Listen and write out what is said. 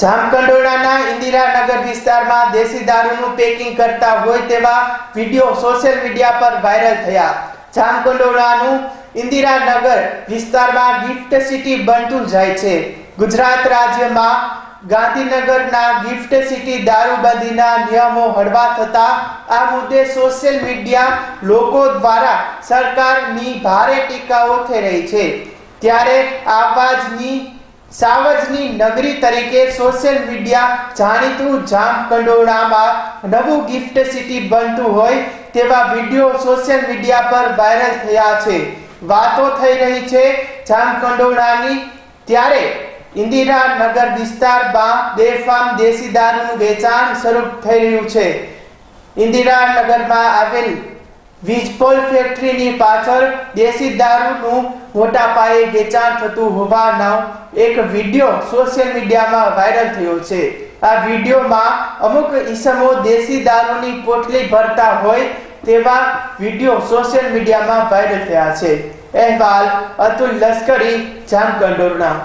જામકંડોળાના ઇન્દિરાનગર વિસ્તારમાં દેશી દારૂનું પેકિંગ કરતા હોય તેવા વીડિયો સોશિયલ મીડિયા પર વાયરલ થયા. જામકંડોળાનું ઇન્દિરાનગર વિસ્તારમાં ગિફ્ટ સિટી બનતું જાય છે. ગુજરાત રાજ્યમાં ગાંધીનગરના ગિફ્ટ સિટી દારૂબંધીના નિયમો હળવા થતા આ મુદ્દે સોશિયલ મીડિયા લોકો દ્વારા સરકારની ભારે ટીકાઓ થઈ રહી છે. ત્યારે આવાજની સાવજની નગરી તરીકે સોશિયલ મીડિયા જાણીતું જામકંડોળામાં નવું ગિફ્ટ સિટી બનતું હોય તેવા વીડિયો સોશિયલ મીડિયા પર વાયરલ થયા છે. વાતો થઈ રહી છે જામકંડોળાની. ત્યારે ઇન્દિરાનગર વિસ્તારમાં બેફામ દેશી દારૂનું વેચાણ શરૂ થઈ રહ્યું છે. ઇન્દિરાનગરમાં આવેલ વીજપોલ ફેક્ટરીની પાછળ દેશી દારૂનું મોટા પાયે વેચાણ થતું હોવાનો એક વીડિયો સોશિયલ મીડિયામાં વાયરલ થયો છે. આ વિડીયોમાં અમુક ઈસમો દેશી દારૂની પોટલી ભરતા હોય તેવા વીડિયો સોશિયલ મીડિયામાં વાયરલ થયા છે. અહેવાલ અતુલ લશ્કરી, જામકંડોરણા.